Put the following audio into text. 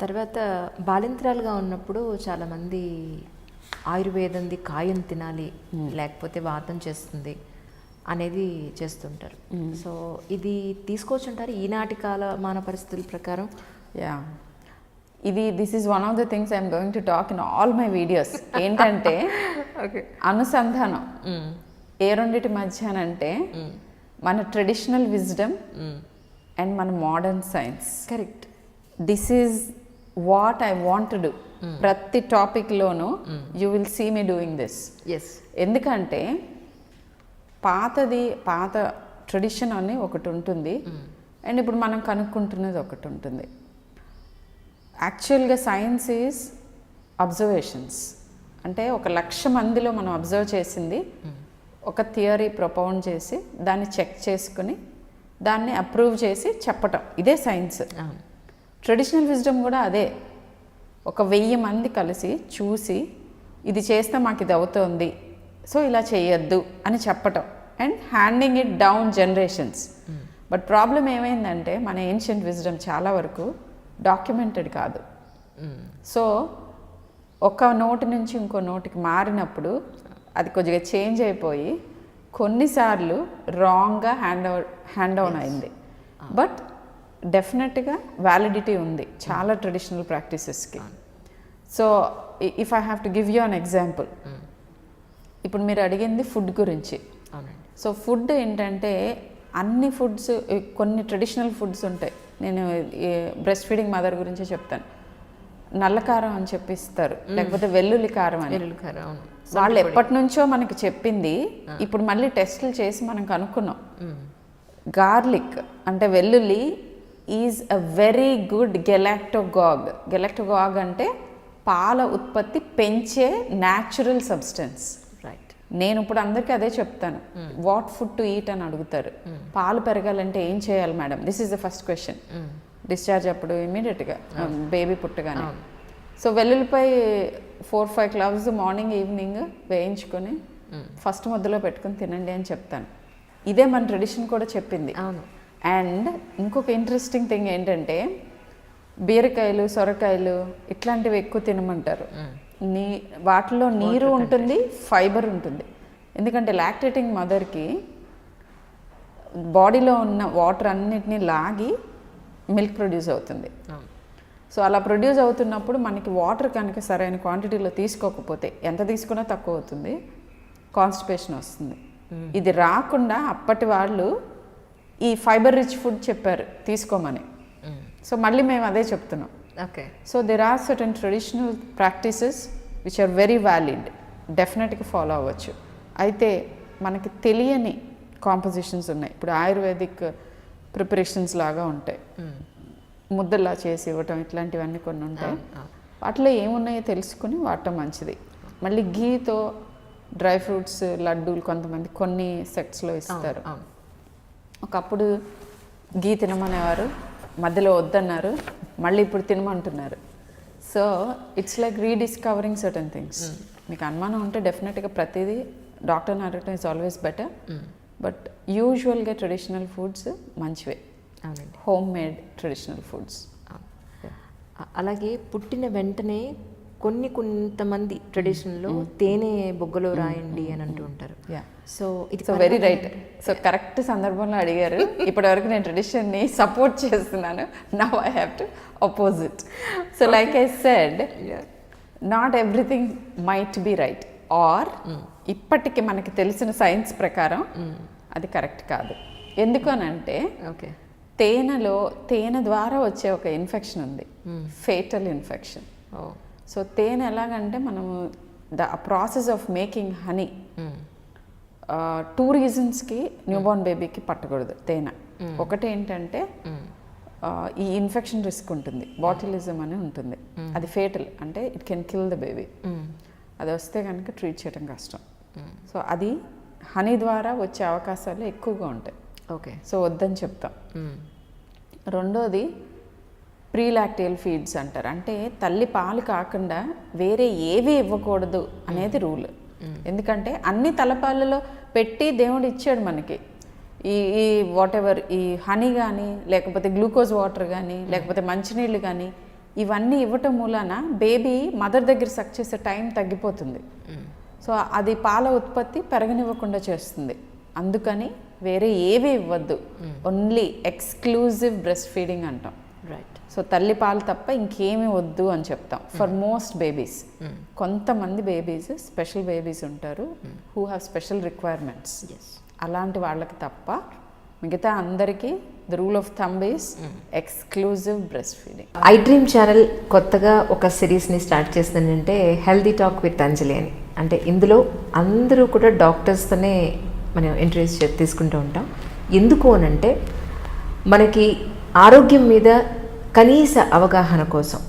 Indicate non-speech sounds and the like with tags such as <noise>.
తర్వాత బాలింత్రాలుగా ఉన్నప్పుడు చాలామంది ఆయుర్వేదంది కాయం తినాలి లేకపోతే వాతం చేస్తుంది అనేది చేస్తుంటారు. సో ఇది తీసుకోవచ్చు అంటారు ఈనాటి కాలమాన పరిస్థితుల ప్రకారం? యా. ఇది this is one of the things I'm going to talk in all my videos ఏంటంటే <laughs> ఓకే అనుసంధానం. ఏ రెండిటి మధ్య అంటే మన ట్రెడిషనల్ విజ్డమ్ అండ్ మన modern science correct this is what I want do ప్రతి టాపిక్లోనూ you will see me doing this yes ఎందుకంటే పాతది పాత ట్రెడిషన్ అని ఒకటి ఉంటుంది. అండ్ ఇప్పుడు మనం కనుక్కుంటున్నది ఒకటి ఉంటుంది. యాక్చువల్గా సైన్స్ ఈజ్ అబ్జర్వేషన్స్ అంటే ఒక లక్ష మందిలో మనం అబ్జర్వ్ చేసింది ఒక థియరీ ప్రొపౌండ్ చేసి దాన్ని చెక్ చేసుకుని దాన్ని అప్రూవ్ చేసి చెప్పటం. ఇదే సైన్స్. ట్రెడిషనల్ విజ్డమ్ కూడా అదే. ఒక వెయ్యి మంది కలిసి చూసి ఇది చేస్తే మాకు ఇది అవుతోంది సో ఇలా చేయొద్దు అని చెప్పటం. And handing it down generations. But problem ఏమైందంటే మన ఏన్షియంట్ విజ్డమ్ చాలా వరకు డాక్యుమెంటెడ్ కాదు. సో ఒక నోటి నుంచి ఇంకో నోటికి మారినప్పుడు అది కొద్దిగా చేంజ్ అయిపోయి కొన్నిసార్లు రాంగ్గా హ్యాండ్ హ్యాండ్ డౌన్ అయింది. బట్ డెఫినెట్గా వ్యాలిడిటీ ఉంది చాలా traditional ప్రాక్టీసెస్కి so if I have to give you an example ఇప్పుడు మీరు అడిగింది ఫుడ్ గురించి. సో ఫుడ్ ఏంటంటే అన్ని ఫుడ్స్ కొన్ని ట్రెడిషనల్ ఫుడ్స్ ఉంటాయి. నేను బ్రెస్ట్ ఫీడింగ్ మదర్ గురించే చెప్తాను. నల్ల కారం అని చెప్పిస్తారు. లేకపోతే వెల్లుల్లి కారం అని. వెల్లుల్లి కారం అవును. వాళ్ళు ఎప్పటి నుంచో మనకి చెప్పింది ఇప్పుడు మళ్ళీ టెస్టులు చేసి మనం కనుక్కున్నాం. గార్లిక్ అంటే వెల్లుల్లి is a very good galactagogue. Galactagogue అంటే పాల ఉత్పత్తి పెంచే న్యాచురల్ సబ్స్టెన్స్. రైట్ నేను ఇప్పుడు అందరికీ అదే చెప్తాను. వాట్ ఫుడ్ టు ఈట్ అని అడుగుతారు. పాలు పెరగాలంటే ఏం చేయాలి madam? This is the first question discharge అప్పుడు ఇమీడియట్గా బేబీ పుట్టగానే. So వెల్లుల్లిపై four five cloves morning evening వేయించుకొని ఫస్ట్ ముద్దలో పెట్టుకొని తినండి అని చెప్తాను. ఇదే మన ట్రెడిషన్ కూడా చెప్పింది. అవును. అండ్ ఇంకొక ఇంట్రెస్టింగ్ థింగ్ ఏంటంటే బీరకాయలు సొరకాయలు ఇట్లాంటివి ఎక్కువ తినమంటారు. నీ వాటిలో నీరు ఉంటుంది ఫైబర్ ఉంటుంది. ఎందుకంటే లాక్టేటింగ్ మదర్కి బాడీలో ఉన్న వాటర్ అన్నిటినీ లాగి మిల్క్ ప్రొడ్యూస్ అవుతుంది. సో అలా ప్రొడ్యూస్ అవుతున్నప్పుడు మనకి వాటర్ కనుక సరైన క్వాంటిటీలో తీసుకోకపోతే ఎంత తీసుకున్నా తక్కువ అవుతుంది. కాన్స్టిపేషన్ వస్తుంది. ఇది రాకుండా అప్పటి వాళ్ళు ఈ ఫైబర్ రిచ్ ఫుడ్ చెప్పారు తీసుకోమని. సో మళ్ళీ మేము అదే చెప్తున్నాం. Okay. So there are certain traditional practices which are very valid డెఫినెట్గా ఫాలో అవ్వచ్చు. అయితే మనకి తెలియని కాంపోజిషన్స్ ఉన్నాయి. ఇప్పుడు ఆయుర్వేదిక్ ప్రిపరేషన్స్ లాగా ఉంటాయి. ముద్దలా చేసి ఇవ్వటం ఇట్లాంటివన్నీ కొన్ని ఉంటాయి. వాటిలో ఏమున్నాయో తెలుసుకుని వాడటం మంచిది. మళ్ళీ ఘీతో డ్రై ఫ్రూట్స్ లడ్డూలు కొంతమంది కొన్ని సెట్స్లో ఇస్తారు. ఒకప్పుడు గీ తినమనేవారు మధ్యలో వద్దన్నారు మళ్ళీ ఇప్పుడు తినమంటున్నారు. So it's like rediscovering certain things మీకు అనుమానం ఉంటే డెఫినెట్గా ప్రతిదీ డాక్టర్ని అడగటం ఇస్ ఆల్వేస్ బెటర్ బట్ యూజువల్గా ట్రెడిషనల్ ఫుడ్స్ మంచివే. అవునండి. Home made traditional foods. అలాగే పుట్టిన వెంటనే కొన్ని కొంతమంది ట్రెడిషన్లో తేనె బొగ్గలో రాయండి అని అంటూ ఉంటారు యా సో ఇది so very right so correct సందర్భంలో అడిగారు. ఇప్పటివరకు నేను ట్రెడిషన్ని సపోర్ట్ చేస్తున్నాను. Now I have to opposite so like I said not everything might be right or ఇప్పటికి మనకి తెలిసిన సైన్స్ ప్రకారం అది కరెక్ట్ కాదు. ఎందుకు అని అంటే ఓకే. తేనెలో తేనె ద్వారా వచ్చే ఒక ఇన్ఫెక్షన్ ఉంది. Fatal infection. సో తేనె ఎలాగంటే మనము the process of making honey. Two రీజన్స్కి newborn బేబీకి పట్టకూడదు తేనె. ఒకటి ఏంటంటే ఈ ఇన్ఫెక్షన్ రిస్క్ ఉంటుంది. బాటిలిజం అని ఉంటుంది. అది ఫేటల్. అంటే it can kill the baby. అది వస్తే కనుక ట్రీట్ చేయడం కష్టం. సో అది హనీ ద్వారా వచ్చే అవకాశాలు ఎక్కువగా ఉంటాయి. ఓకే. సో వద్దని చెప్తాం. రెండోది ప్రీలాక్టియల్ ఫీడ్స్ అంటారు. అంటే తల్లి పాలు కాకుండా వేరే ఏవి ఇవ్వకూడదు అనేది రూల్. ఎందుకంటే అన్ని తలపాలలో పెట్టి దేవుడు ఇచ్చాడు మనకి. ఈ ఈ వాట్ ఎవర్ ఈ హనీ కానీ లేకపోతే గ్లూకోజ్ వాటర్ కానీ లేకపోతే మంచినీళ్ళు కానీ ఇవన్నీ ఇవ్వటం మూలాన బేబీ మదర్ దగ్గర సక్ చేసే టైం తగ్గిపోతుంది. సో అది పాల ఉత్పత్తి పెరగనివ్వకుండా చేస్తుంది. అందుకని వేరే ఏవి ఇవ్వద్దు. ఓన్లీ ఎక్స్క్లూజివ్ బ్రెస్ట్ ఫీడింగ్ అంటాం. రైట్ సో తల్లి పాలు తప్ప ఇంకేమీ వద్దు అని చెప్తాం. ఫర్ మోస్ట్ బేబీస్ కొంతమంది బేబీస్ స్పెషల్ బేబీస్ ఉంటారు హూ హ్యావ్ స్పెషల్ రిక్వైర్మెంట్స్ అలాంటి వాళ్ళకి తప్ప మిగతా అందరికీ the rule of thumb is exclusive breast feeding I dream channel కొత్తగా ఒక సిరీస్ని స్టార్ట్ చేస్తుందంటే హెల్దీ టాక్ విత్ అంజలి అని. అంటే ఇందులో అందరూ కూడా డాక్టర్స్తోనే మనం ఇంటర్వ్యూస్ తీసుకుంటూ ఉంటాం. ఎందుకు అనంటే మనకి ఆరోగ్యం మీద కనీస అవగాహన కోసం